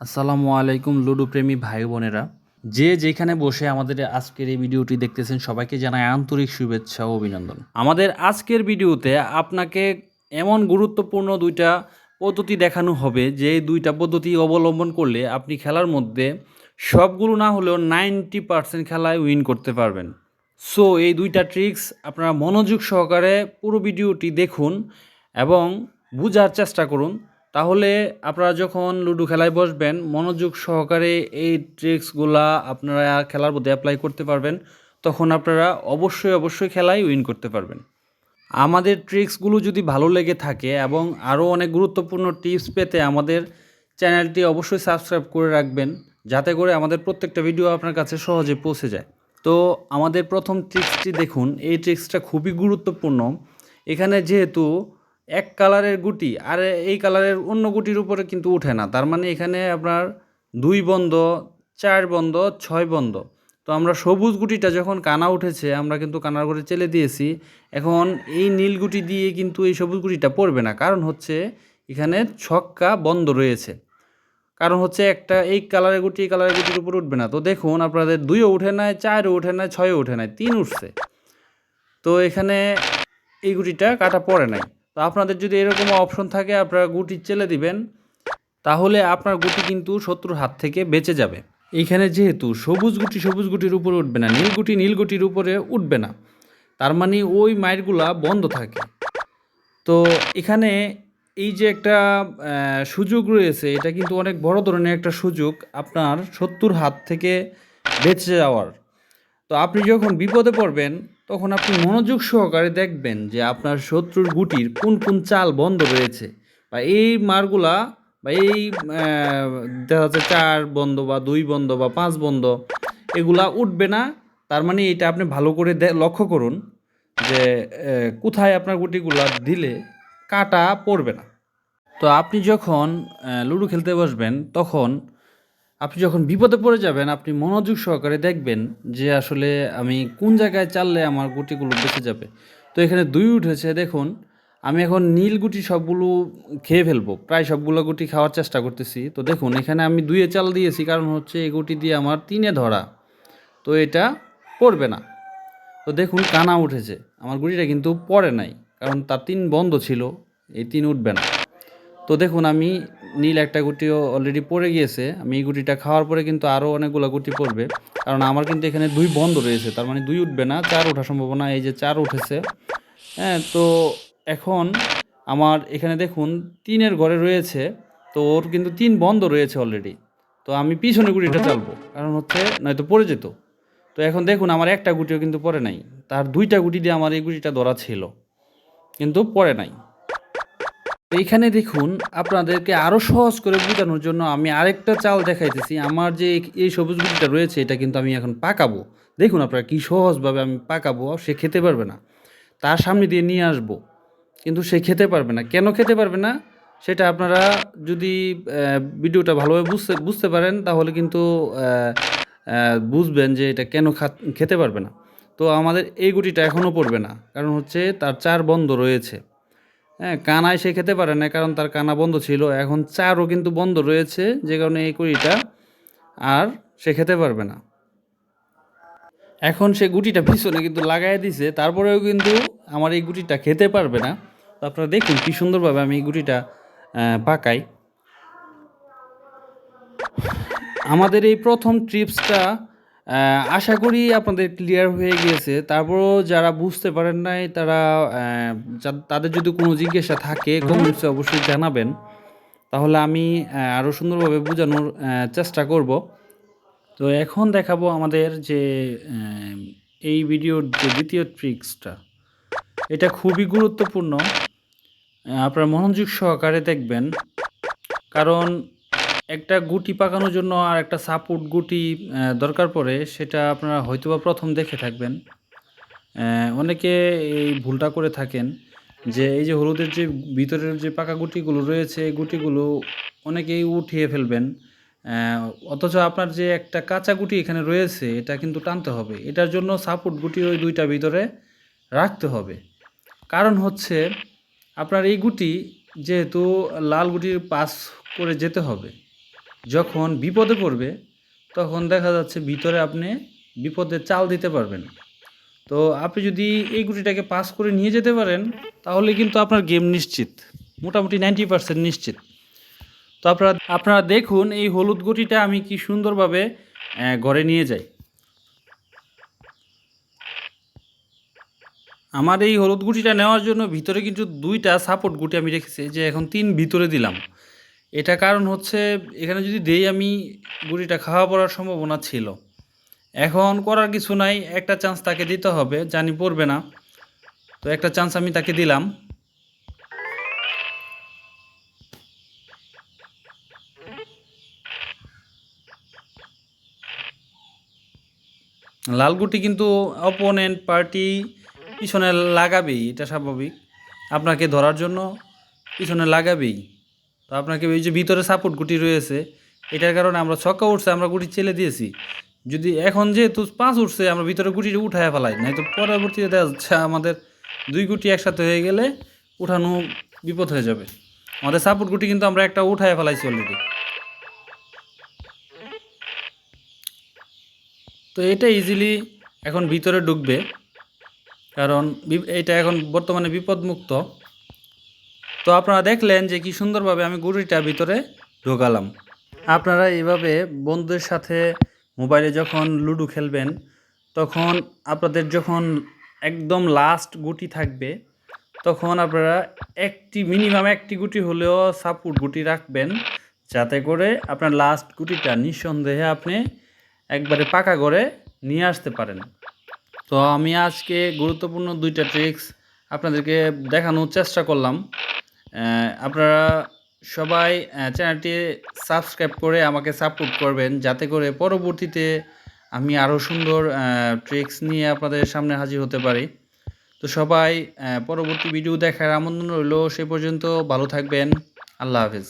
আসসালামু আলাইকুম লুডো প্রেমী ভাই বোনেরা। যে যেখানে বসে আমাদের আজকের এই ভিডিওটি দেখতেছেন, সবাইকে জানাই আন্তরিক শুভেচ্ছা ও অভিনন্দন। আমাদের আজকের ভিডিওতে আপনাকে এমন গুরুত্বপূর্ণ দুইটা পদ্ধতি দেখানো হবে, যে দুইটা পদ্ধতি অবলম্বন করলে আপনি খেলার মধ্যে সবগুলো না হলেও নাইনটি পার্সেন্ট খেলায় উইন করতে পারবেন। সো, এই দুইটা ট্রিক্স আপনারা মনোযোগ সহকারে পুরো ভিডিওটি দেখুন এবং বোঝার চেষ্টা করুন। তাহলে আপনারা যখন লুডো খেলায় বসবেন, মনোযোগ সহকারে এই ট্রিক্সগুলা আপনারা খেলার মধ্যে অ্যাপ্লাই করতে পারবেন, তখন আপনারা অবশ্যই অবশ্যই খেলায় উইন করতে পারবেন। আমাদের ট্রিক্সগুলো যদি ভালো লেগে থাকে এবং আরও অনেক গুরুত্বপূর্ণ টিপস পেতে আমাদের চ্যানেলটি অবশ্যই সাবস্ক্রাইব করে রাখবেন, যাতে করে আমাদের প্রত্যেকটা ভিডিও আপনার কাছে সহজে পৌঁছে যায়। তো আমাদের প্রথম ট্রিক্সটি দেখুন, এই ট্রিক্সটা খুবই গুরুত্বপূর্ণ। এখানে যেহেতু এক কালারের গুটি, আর এই কালারের অন্য গুটির উপরে কিন্তু উঠে না। তার মানে এখানে আপনার দুই বন্ধ, চার বন্ধ, ছয় বন্ধ। তো আমরা সবুজ গুটিটা যখন কানা উঠেছে, আমরা কিন্তু কানার করে চেলে দিয়েছি। এখন এই নীল গুটি দিয়ে কিন্তু এই সবুজ গুটিটা পড়বে না। কারণ হচ্ছে এখানে ছক্কা বন্ধ রয়েছে। কারণ হচ্ছে একটা এই কালারের গুটি, এই কালারের গুটির উপর উঠবে না। তো দেখুন, আপনাদের দুইও উঠে নাই, চারও উঠে নাই, ছয়ও উঠে নাই, তিন উঠছে। তো এখানে এই গুটিটা কাটা পড়ে নাই। তো আপনাদের যদি এরকম অপশন থাকে, আপনারা গুটি চেলে দিবেন, তাহলে আপনার গুটি কিন্তু শত্রুর হাত থেকে বেঁচে যাবে। এইখানে যেহেতু সবুজ গুটি সবুজ গুটির উপরে উঠবে না, নীল গুটি নীল গুটির উপরে উঠবে না, তার মানে ওই মাইরগুলা বন্ধ থাকে। তো এখানে এই যে একটা সুযোগ রয়েছে, এটা কিন্তু অনেক বড় ধরনের একটা সুযোগ আপনার শত্রুর হাত থেকে বেঁচে যাওয়ার। তো আপনি যখন বিপদে পড়বেন তখন আপনি মনোযোগ সহকারে দেখবেন যে আপনার শত্রুর গুটির কোন কোন চাল বন্ধ রয়েছে বা এই মারগুলা বা এই দেখা যাচ্ছে চার বন্ধ বা দুই বন্ধ বা পাঁচ বন্ধ এগুলা উঠবে না। তার মানে এটা আপনি ভালো করে লক্ষ্য করুন যে কোথায় আপনার গুটিগুলা দিলে কাটা পড়বে না। তো আপনি যখন লুডো খেলতে বসবেন তখন আপনি যখন বিপদে পড়ে যাবেন, আপনি মনোযোগ সহকারে দেখবেন যে আসলে আমি কোন জায়গায় চাললে আমার গুটিগুলো বেঁচে যাবে। তো এখানে দুই উঠেছে, দেখুন, আমি এখন নীল গুটি সবগুলো খেয়ে ফেলব, প্রায় সবগুলো গুটি খাওয়ার চেষ্টা করতেছি। তো দেখুন, এখানে আমি দুইয়ে চাল দিয়েছি, কারণ হচ্ছে এই গুটি দিয়ে আমার তিনে ধরা, তো এটা পড়বে না। তো দেখুন, কানা উঠেছে, আমার গুটিটা কিন্তু পড়ে নাই, কারণ তার তিন বন্ধ ছিল, এই তিন উঠবে না। তো দেখুন, আমি নীল একটা গুটিও অলরেডি পড়ে গিয়েছে। আমি এই গুটিটা খাওয়ার পরে কিন্তু আরও অনেকগুলো গুটি পড়বে। কারণ আমার কিন্তু এখানে দুই বন্ধ রয়েছে, তার মানে দুই উঠবে না, চার ওঠার সম্ভাবনা, এই যে চার উঠেছে। হ্যাঁ তো এখন আমার এখানে দেখুন, তিনের ঘরে রয়েছে, তো ওর কিন্তু তিন বন্ধ রয়েছে অলরেডি তো আমি পিছনে গুটিটা চালবো কারণ হচ্ছে নয়তো পড়ে যেত। তো এখন দেখুন, আমার একটা গুটিও কিন্তু পড়ে নাই। তার দুইটা গুটি দিয়ে আমার এই গুটিটা ধরা ছিল, কিন্তু পড়ে নাই। এইখানে দেখুন, আপনাদেরকে আরও সহজ করে বোঝানোর জন্য আমি আরেকটা চাল দেখাইতেছি। আমার যে এই- সবুজ গুটিটা রয়েছে, এটা কিন্তু আমি এখন পাকাবো। দেখুন আপনারা কী সহজভাবে আমি পাকাবো সে খেতে পারবে না। তার সামনে দিয়ে নিয়ে আসব, কিন্তু সে খেতে পারবে না। কেন খেতে পারবে না? সেটা আপনারা যদি ভিডিওটা ভালোভাবে বুঝতে বুঝতে পারেন, তাহলে কিন্তু বুঝবেন যে এটা কেন খেতে পারবে না। তো আমাদের এই গুটিটা এখনও পড়বে না, কারণ হচ্ছে তার চার বন্ধ রয়েছে। হ্যাঁ কানায় সে খেতে পারে না, কারণ তার কানা বন্ধ ছিল। এখন চারও কিন্তু বন্ধ রয়েছে, যে কারণে এই কুড়িটা আর সে খেতে পারবে না। এখন সে গুটিটা পিছনে কিন্তু লাগাই দিছে, তারপরেও কিন্তু আমার এই গুটিটা খেতে পারবে না। তো আপনারা দেখুন কি সুন্দরভাবে আমি এই গুটিটা পাকাই। আমাদের এই প্রথম ট্রিপসটা আশা করি আপনাদের ক্লিয়ার হয়ে গিয়েছে। তারপরও যারা বুঝতে পারেন নাই, তারা তাদের যদি কোনো জিজ্ঞাসা থাকে কমেন্টসে অবশ্যই জানাবেন। তাহলে আমি আরও সুন্দরভাবে বোঝানোর চেষ্টা করব। তো এখন দেখাবো আমাদের যে এই ভিডিওর যে দ্বিতীয় ট্রিক্সটা এটা খুবই গুরুত্বপূর্ণ। আপনারা মনোযোগ সহকারে দেখবেন। কারণ একটা গুটি পাকানোর জন্য আর একটা সাপোর্ট গুটি দরকার পড়ে, সেটা আপনারা হয়তোবা প্রথম দেখে থাকবেন। অনেকে এই ভুলটা করে থাকেন যে এই যে হলুদের যে ভিতরের যে পাকা গুটিগুলো রয়েছে, এই গুটিগুলো অনেকেই উঠিয়ে ফেলবেন। অথচ আপনার যে একটা কাঁচা গুটি এখানে রয়েছে, এটা কিন্তু টানতে হবে। এটার জন্য সাপোর্ট গুটি ওই দুইটা ভিতরে রাখতে হবে। কারণ হচ্ছে, আপনার এই গুটি যেহেতু লাল গুটির পাস করে যেতে হবে। যখন বিপদে পড়বে, তখন দেখা যাচ্ছে ভিতরে আপনি বিপদে চাল দিতে পারবেন। তো আপনি যদি এই গুটিটাকে পাস করে নিয়ে যেতে পারেন, তাহলে কিন্তু আপনার গেম নিশ্চিত। মোটামুটি নাইনটি পার্সেন্ট নিশ্চিত। তো আপনারা আপনারা দেখুন এই হলুদ গুটিটা আমি কি সুন্দরভাবে ঘরে নিয়ে যাই। আমার এই হলুদ গুটিটা নেওয়ার জন্য ভিতরে কিন্তু দুইটা সাপোর্ট গুটি আমি রেখেছি যে এখন তিন ভিতরে দিলাম। এটা কারণ হচ্ছে, এখানে যদি দেই আমি গুটিটা খাওয়া পড়ার সম্ভাবনা ছিল। এখন করার কিছু নাই, একটা চান্স তাকে দিতে হবে, জানি পড়বে না। তো একটা চান্স আমি তাকে দিলাম। লাল গুটি কিন্তু অপোনেন্ট পার্টি পিছনে লাগাবেই, এটা স্বাভাবিক। আপনাকে ধরার জন্য পিছনে লাগাবেই। তো আপনাকে এই যে ভিতরে সাপোর্ট গুটি রয়েছে, এটার কারণে আমরা ছক্কা উঠছে, আমরা গুটি চেলে দিয়েছি। যদি এখন যেহেতু পাঁচ উঠছে, আমরা ভিতরে গুটিটা উঠায় ফেলাই নাই তো পরবর্তীতে দেখা যাচ্ছে আমাদের দুই গুটি একসাথে হয়ে গেলে উঠানো বিপদ হয়ে যাবে। আমাদের সাপোর্ট গুটি কিন্তু আমরা একটা উঠায় ফেলাইছি অলরেডি তো এটা ইজিলি এখন ভিতরে ঢুকবে, কারণ এটা এখন বর্তমানে বিপদমুক্ত। তো আপনারা দেখলেন যে কি সুন্দরভাবে আমি গুড়িটা ভিতরে ঢোকালাম। আপনারা এইভাবে বন্ধুদের সাথে মোবাইলে যখন লুডো খেলবেন, তখন আপনাদের যখন একদম লাস্ট গুটি থাকবে, তখন আপনারা একটি মিনিমাম একটি গুটি হলেও সাপোর্ট গুটি রাখবেন, যাতে করে আপনার লাস্ট গুটিটা নিঃসন্দেহে আপনি একবারে পাকা করে নিয়ে আসতে পারেন। তো আমি আজকে গুরুত্বপূর্ণ দুইটা ট্রিক্স আপনাদেরকে দেখানোর চেষ্টা করলাম। আপনারা সবাই চ্যানেলটি সাবস্ক্রাইব করে আমাকে সাপোর্ট করবেন যাতে করে পরবর্তীতে আমি আরও সুন্দর ট্রিক্স নিয়ে আপনাদের সামনে হাজির হতে পারি। তো সবাই পরবর্তী ভিডিও দেখার আমন্ত্রণ রইল। সে পর্যন্ত ভালো থাকবেন। আল্লাহ হাফেজ।